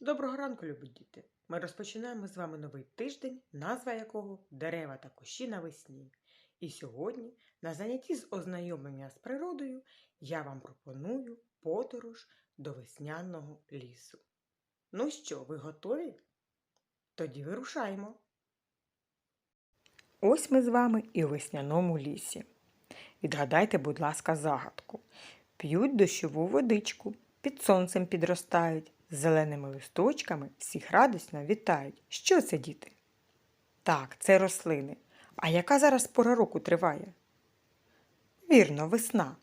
Доброго ранку, любі діти! Ми розпочинаємо з вами новий тиждень, назва якого дерева та кущі навесні. І сьогодні, на занятті з ознайомлення з природою, я вам пропоную подорож до весняного лісу. Ну що, ви готові? Тоді вирушаємо. Ось ми з вами і у весняному лісі. Відгадайте, будь ласка, загадку. П'ють дощову водичку, під сонцем підростають, зеленими листочками всіх радісно вітають. Що це, діти? Так, це рослини. А яка зараз пора року триває? Вірно, весна.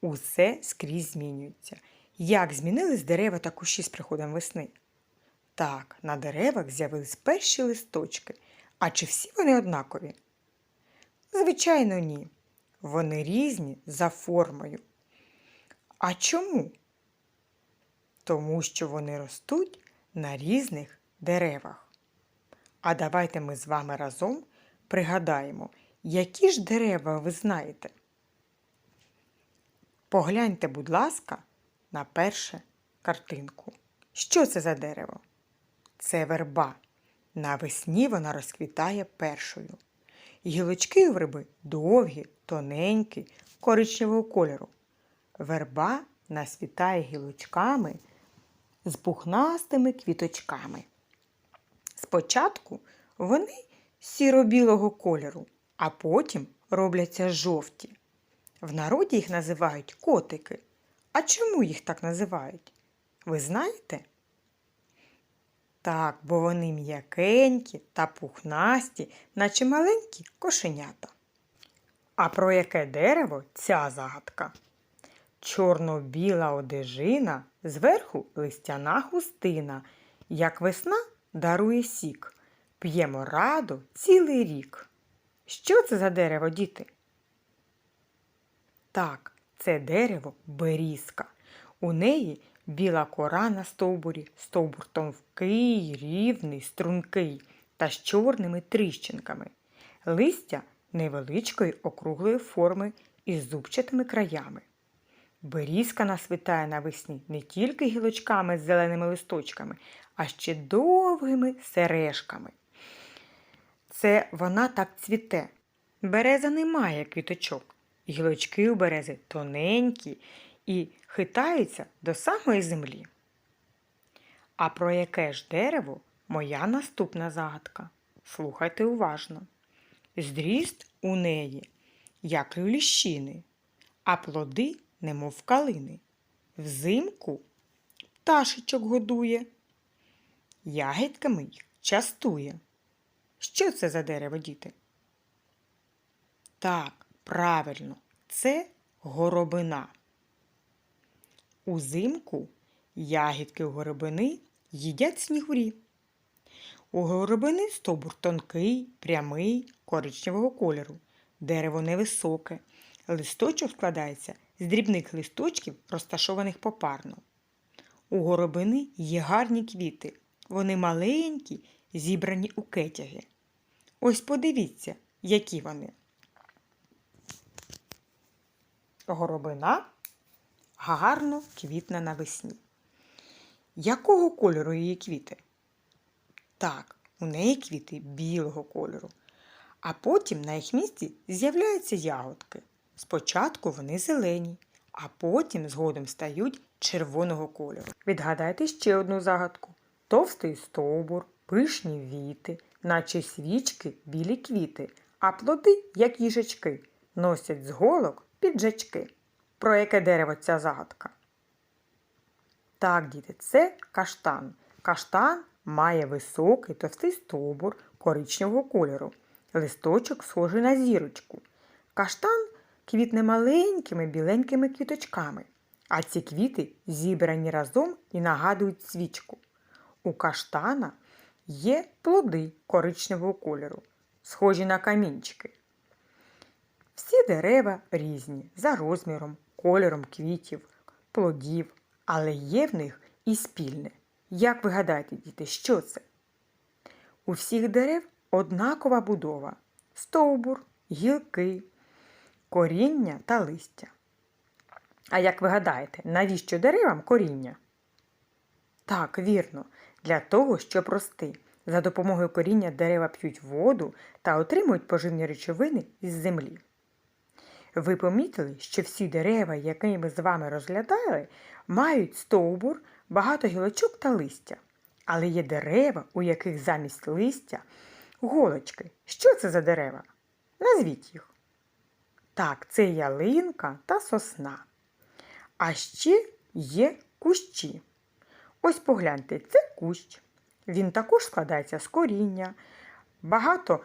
Усе скрізь змінюється. Як змінились дерева та кущі з приходом весни? Так, на деревах з'явились перші листочки. А чи всі вони однакові? Звичайно, ні. Вони різні за формою. А чому? Тому що вони ростуть на різних деревах. А давайте ми з вами разом пригадаємо, які ж дерева ви знаєте. Погляньте, будь ласка, на першу картинку. Що це за дерево? Це верба. Навесні вона розквітає першою. Гілочки у верби довгі, тоненькі, коричневого кольору. Верба насвітає гілочками з пухнастими квіточками. Спочатку вони сіро-білого кольору, а потім робляться жовті. В народі їх називають котики. А чому їх так називають? Ви знаєте? Так, бо вони м'якенькі та пухнасті, наче маленькі кошенята. А про яке дерево ця загадка? Чорно-біла одежина, зверху листяна хустина, як весна дарує сік, п'ємо раду цілий рік. Що це за дерево, діти? Так, це дерево берізка. У неї біла кора на стовбурі, стовбур тонкий, рівний, стрункий та з чорними тріщинками. Листя невеличкої округлої форми із зубчатими краями. Берізка насвітає навесні не тільки гілочками з зеленими листочками, а ще довгими сережками. Це вона так цвіте. Береза не має квіточок. Гілочки у берези тоненькі і хитаються до самої землі. А про яке ж дерево моя наступна загадка? Слухайте уважно. Зріст у неї, як ліщини, а плоди немов калини. Взимку пташечок годує, ягідками їх частує. Що це за дерево, діти? Так, правильно, це горобина. Узимку ягідки горобини їдять снігурі. У горобини стовбур тонкий, прямий, коричневого кольору. Дерево невисоке. Листочок складається з дрібних листочків, розташованих попарно. У горобини є гарні квіти. Вони маленькі, зібрані у кетяги. Ось подивіться, які вони. Горобина гарно квітне навесні. Якого кольору її квіти? Так, у неї квіти білого кольору, а потім на їх місці з'являються ягодки. Спочатку вони зелені, а потім згодом стають червоного кольору. Відгадайте ще одну загадку: товстий стовбур, пишні віти, наче свічки білі квіти, а плоди, як їжачки, носять з голок піджачки. Про яке дерево ця загадка? Так, діти, це каштан. Каштан має високий товстий стовбур коричневого кольору. Листочок схожий на зірочку. Каштан квітне маленькими біленькими квіточками, а ці квіти зібрані разом і нагадують свічку. У каштана є плоди коричневого кольору, схожі на камінчики. Всі дерева різні за розміром, кольором квітів, плодів, але є в них і спільне. Як ви гадаєте, діти, що це? У всіх дерев однакова будова стовбур, гілки, коріння та листя. А як ви гадаєте, навіщо деревам коріння? Так, вірно, для того, щоб рости. За допомогою коріння дерева п'ють воду та отримують поживні речовини із землі. Ви помітили, що всі дерева, які ми з вами розглядали, мають стовбур, багато гілочок та листя. Але є дерева, у яких замість листя голочки. Що це за дерева? Назвіть їх. Так, це ялинка та сосна. А ще є кущі. Ось погляньте, це кущ. Він також складається з коріння, багато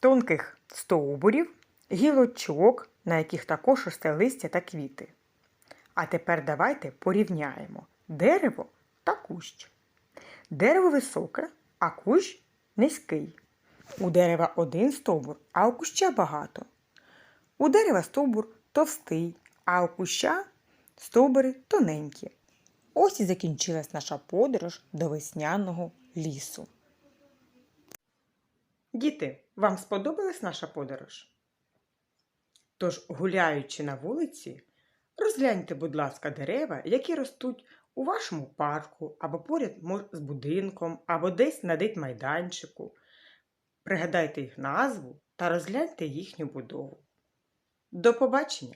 тонких стовбурів, гілочок, на яких також росте листя та квіти. А тепер давайте порівняємо дерево та кущ. Дерево високе, а кущ низький. У дерева один стовбур, а у куща багато. У дерева стовбур товстий, а у куща стовбури тоненькі. Ось і закінчилась наша подорож до весняного лісу. Діти, вам сподобалась наша подорож? Тож, гуляючи на вулиці, розгляньте, будь ласка, дерева, які ростуть у вашому парку або поряд з будинком, або десь на дитмайданчику. Пригадайте їх назву та розгляньте їхню будову. До побачення!